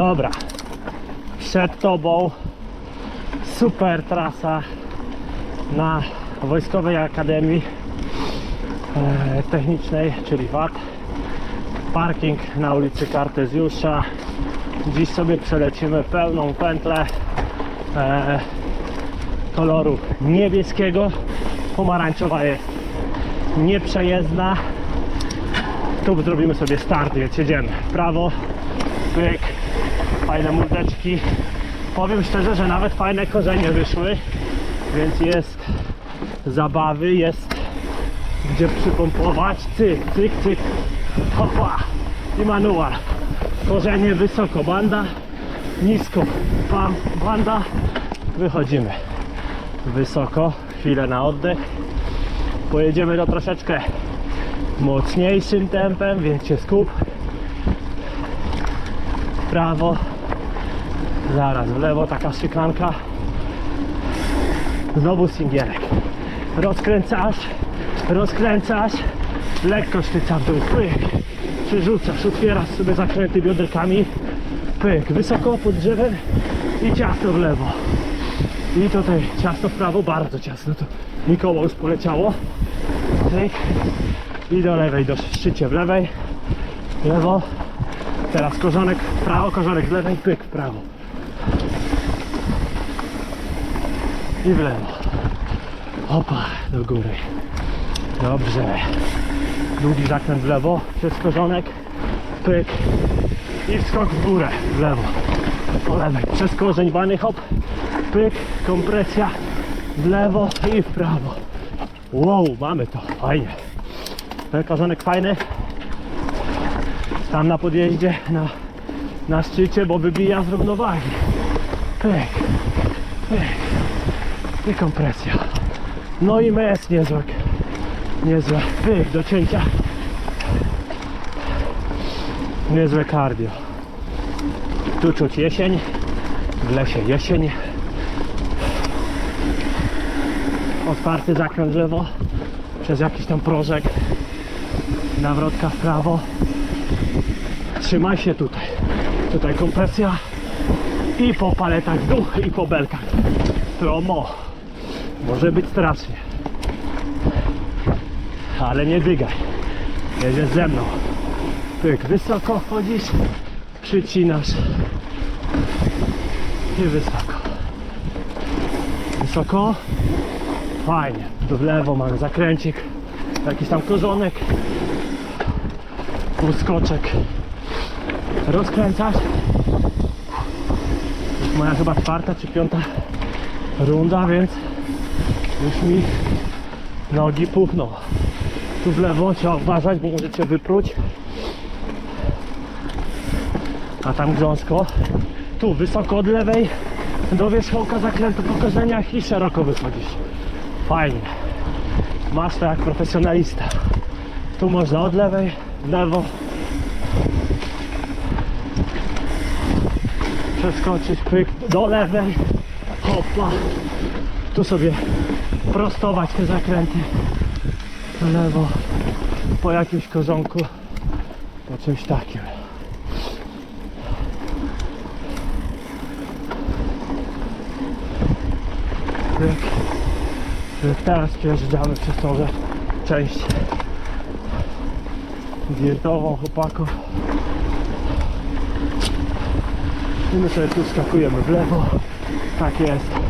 Dobra. Przed tobą super trasa na Wojskowej Akademii e, Technicznej, czyli WAT. Parking na ulicy Kartezjusza. Dziś sobie przelecimy pełną pętlę e, koloru niebieskiego. Pomarańczowa jest nieprzejezdna. Tu zrobimy sobie start, więc jedziemy prawo, pyk, fajne murdeczki. Powiem szczerze, że nawet fajne korzenie wyszły, więc jest zabawy, jest gdzie przypompować, cyk, cyk, cyk, hopa i manual. Korzenie wysoko, banda, nisko, bam, banda, wychodzimy. Wysoko, chwilę na oddech. Pojedziemy to troszeczkę mocniejszym tempem, więc się skup. Prawo, zaraz w lewo, taka szykanka. Znowu singielek. Rozkręcasz, rozkręcasz, lekko sztyca w dół, pyk. Przerzucasz, otwierasz sobie zakręty bioderkami, pyk. Wysoko pod drzewem i ciasto w lewo. I tutaj ciasto w prawo, bardzo ciasno. To Mikoło już poleciało. Pyk. I do lewej, do szczycie w lewej. Lewo. Teraz korzonek w prawo, korzonek w lewej, pyk w prawo. I w lewo. Opa, do góry. Dobrze. Długi zakręt w lewo, przez korzonek, pyk. I wskok w górę, w lewo. Po lewej, przez korzeń bany, hop, pyk, kompresja, w lewo i w prawo. Wow, mamy to, fajnie. Ten korzonek fajny. Tam na podjeździe, na, na szczycie, bo wybija z równowagi. Pyk, pyk i kompresja. No i mes niezłe, niezłe, pyk do cięcia. Niezłe cardio. Tu czuć jesień, w lesie jesień. Otwarty zakręt lewo, przez jakiś tam prożek, nawrotka w prawo. Trzymaj się tutaj. Tutaj kompresja i po paletach w dół i po belkach. Promo. Może być strasznie. Ale nie dygaj. Jedziesz ze mną. Pyk, wysoko wchodzisz, przycinasz i wysoko. Wysoko. Fajnie. Tu w lewo mamy zakręcik. Jakiś tam korzonek. Uskoczek. Rozkręcasz. Już moja chyba czwarta czy piąta runda, więc już mi nogi puchną. Tu w lewo trzeba uważać, bo możecie wypróć. A tam grząsko. Tu wysoko od lewej do wierzchołka zakrętu po korzeniach i szeroko wychodzisz. Fajnie. Masz to jak profesjonalista. Tu można od lewej, w lewo. Przeskoczyć pyk do lewej. Hopa. Tu sobie prostować te zakręty. W lewo. Po jakimś korzonku. Po czymś takim. Pyk. Teraz przejeżdżamy przez tą część dietową chłopaków. I my sobie tu skakujemy w lewo. Tak jest.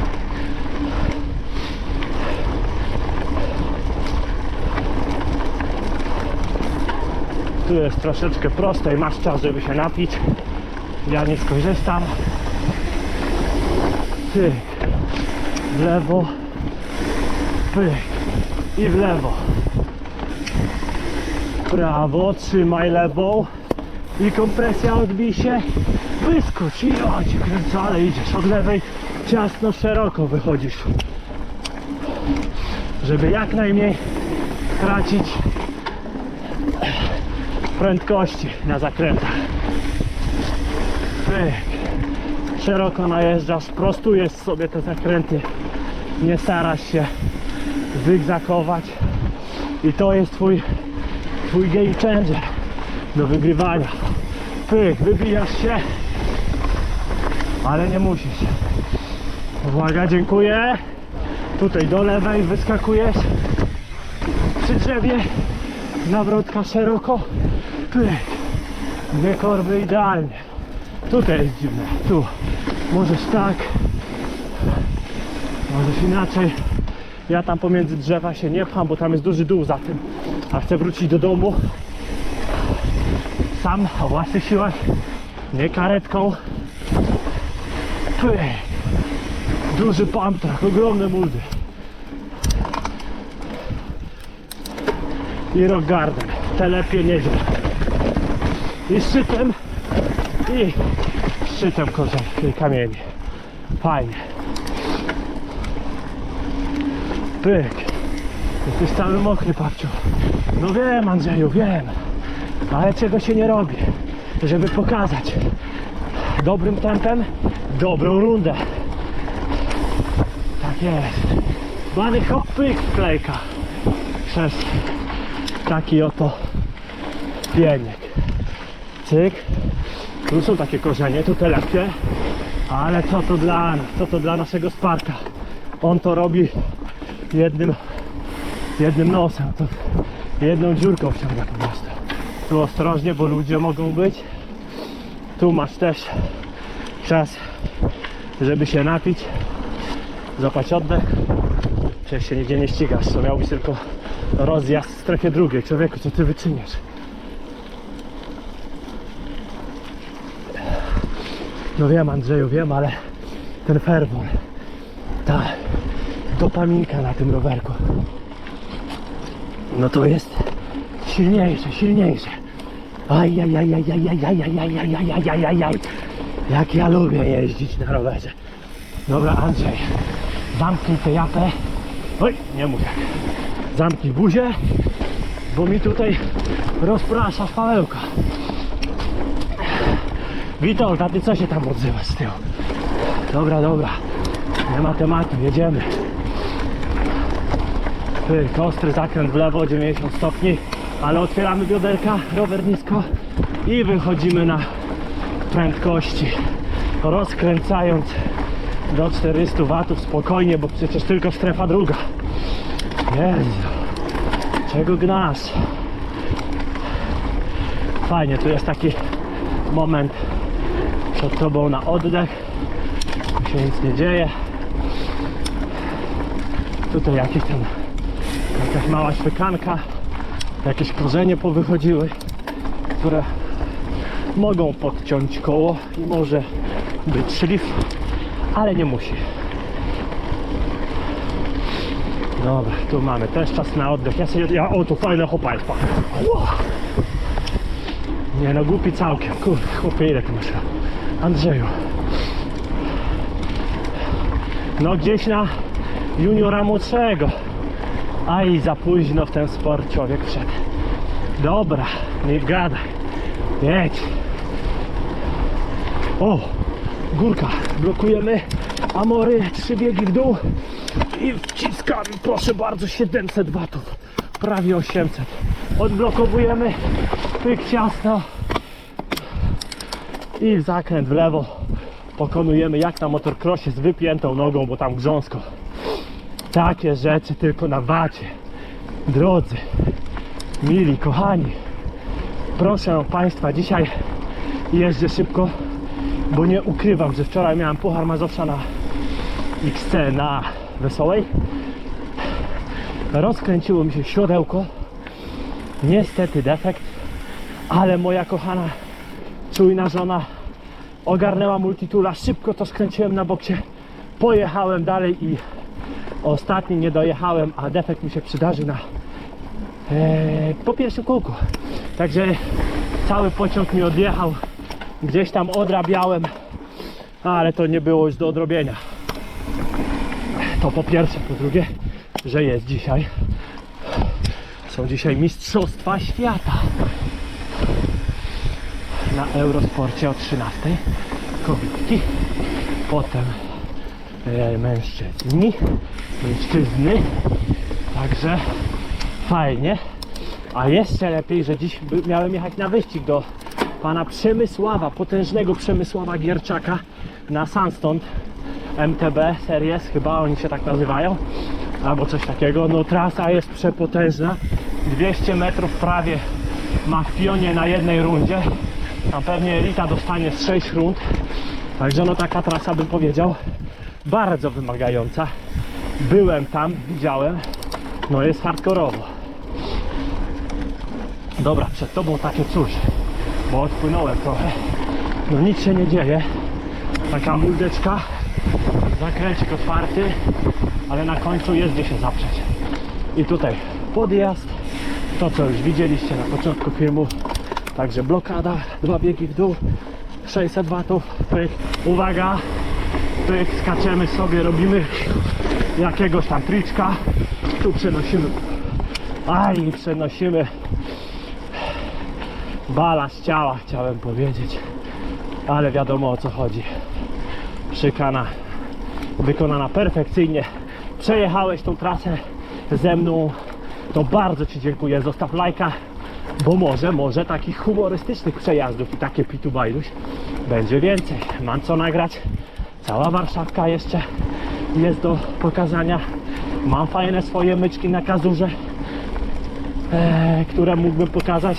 Tu jest troszeczkę proste i masz czas, żeby się napić. Ja nie skorzystam. Pyk. W lewo. Pyk. I w lewo. Prawo, trzymaj lewą. I kompresja odbij się. Wyskocz i chodź, kręcę, ale idziesz od lewej. Ciasno, szeroko wychodzisz. Żeby jak najmniej tracić prędkości na zakrętach. Pyk. Szeroko najeżdżasz, prostujesz sobie te zakręty. Nie starasz się zygzakować. I to jest twój, twój game changer do wygrywania. Pyk, wybijasz się ale nie musisz. Uwaga, dziękuję. Tutaj do lewej wyskakujesz przy drzewie. Nawrotka szeroko. Dwie korby idealnie. Tutaj jest dziwne. Tu. Możesz tak. Możesz inaczej. Ja tam pomiędzy drzewa się nie pcham, bo tam jest duży dół za tym. A chcę wrócić do domu. Sam, o własnych siłach. Nie karetką. Pyk. Duży pump track, ogromne muldy. I rock garden. Te lepiej nieźle. I szczytem. I szczytem korzeń, tej kamieni. Fajnie. Pyk. Jesteś cały mokry, papciu. No wiem, Andrzeju, wiem. Ale czego się nie robi, żeby pokazać dobrym tempem dobrą rundę. Tak jest. Bany hop pyk wklejka. Przez taki oto pieniek. Cyk. Tu są takie korzenie, tu te lepkie. Ale co to dla nas, co to dla naszego Sparka. On to robi jednym, jednym nosem, to jedną dziurką wciąga po prostu. Tu ostrożnie, bo ludzie mogą być. Tu masz też czas, żeby się napić, złapać oddech. Przecież się nigdzie nie ścigasz, to miał być tylko rozjazd w strefie drugiej. Człowieku, co ty wyczyniasz? No wiem Andrzeju, wiem, ale ten ferwor, ta dopaminka na tym rowerku, no to jest silniejsze, silniejsze. Aj. Jak ja lubię jeździć na rowerze. Dobra Andrzej, zamknij tę japę. Oj, nie mów jak. Zamknij buzię, bo mi tutaj rozprasza Pawełka. Witold, a ty co się tam odzywasz z tyłu? Dobra, dobra. Nie ma tematu, jedziemy. Pyk, ostry zakręt w lewo, 90 stopni, ale otwieramy bioderka, rower nisko i wychodzimy na prędkości, rozkręcając do 400 watów spokojnie, bo przecież tylko strefa druga. Jezu, czego gnasz? Fajnie, tu jest taki moment przed tobą na oddech, tu się nic nie dzieje. Tutaj jakiś ten, jakaś mała świekanka, jakieś korzenie powychodziły, które mogą podciąć koło i może być szlif, ale nie musi. Dobra, tu mamy też czas na oddech. Ja sobie, ja, o tu fajne hopa jest, pa. Ło! Nie no, głupi całkiem. Kurde, chłopie, ile ty masz? Andrzeju. No gdzieś na juniora młodszego. Aj, za późno w ten sport człowiek wszedł. Dobra, nie gadaj. Jedź. O, górka. Blokujemy Amory, trzy biegi w dół i wciskamy, proszę bardzo, 700 watów. Prawie 800. Odblokowujemy, pyk ciasno i w zakręt w lewo pokonujemy jak na motocrossie z wypiętą nogą, bo tam grząsko. Takie rzeczy tylko na wacie. Drodzy, mili, kochani, proszę Państwa, dzisiaj jeżdżę szybko, bo nie ukrywam, że wczoraj miałem Puchar Mazowsza na XC na Wesołej. Rozkręciło mi się siodełko. Niestety defekt, ale moja kochana, czujna żona ogarnęła multitula. Szybko to skręciłem na boksie. Pojechałem dalej i ostatni nie dojechałem, a defekt mi się przydarzy na e, po pierwszym kółku. Także cały pociąg mi odjechał. Gdzieś tam odrabiałem, ale to nie było już do odrobienia. To po pierwsze, po drugie, że jest dzisiaj. Są dzisiaj Mistrzostwa Świata Eurosporcie o 13. Kobietki, potem e, mężczyźni, mężczyzny. Także fajnie. A jeszcze lepiej, że dziś miałem jechać na wyścig do pana Przemysława, potężnego Przemysława Gierczaka na Sandstone MTB Series, chyba oni się tak nazywają, albo coś takiego. No trasa jest przepotężna, 200 metrów prawie ma w pionie na jednej rundzie. Tam pewnie Elita dostanie z 6 rund, także no taka trasa bym powiedział bardzo wymagająca. Byłem tam, widziałem, no jest hardkorowo. Dobra, przed tobą takie coś, bo odpłynąłem trochę. No nic się nie dzieje. Taka muldeczka, zakręcik otwarty, ale na końcu jest gdzie się zaprzeć. I tutaj podjazd, to co już widzieliście na początku filmu. Także blokada, dwa biegi w dół, 600 watów, pyk. Uwaga, pyk, skaczemy sobie, robimy jakiegoś tam triczka. Tu przenosimy, aj, przenosimy balast ciała, chciałem powiedzieć. Ale wiadomo o co chodzi. Szykana wykonana perfekcyjnie. Przejechałeś tą trasę ze mną. To bardzo Ci dziękuję. Zostaw lajka, bo może, może takich humorystycznych przejazdów i takie pitu bajduś będzie więcej. Mam co nagrać. Cała Warszawka jeszcze jest do pokazania. Mam fajne swoje myczki na kazurze, e, które mógłbym pokazać.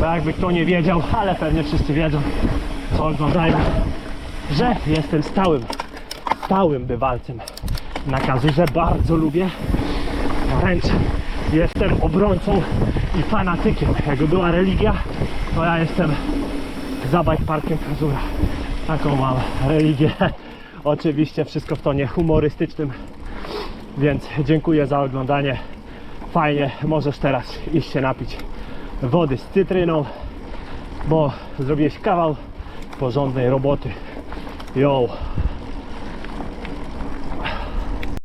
Bo jakby kto nie wiedział, ale pewnie wszyscy wiedzą, co oglądają, że jestem stałym, stałym bywalcem na kazurze. Bardzo lubię. Wręcz jestem obrońcą i fanatykiem. Jakby była religia, to ja jestem za bike parkiem kazura. Taką mam religię. Oczywiście wszystko w tonie humorystycznym. Więc dziękuję za oglądanie. Fajnie, możesz teraz iść się napić wody z cytryną, bo zrobiłeś kawał porządnej roboty. Yo!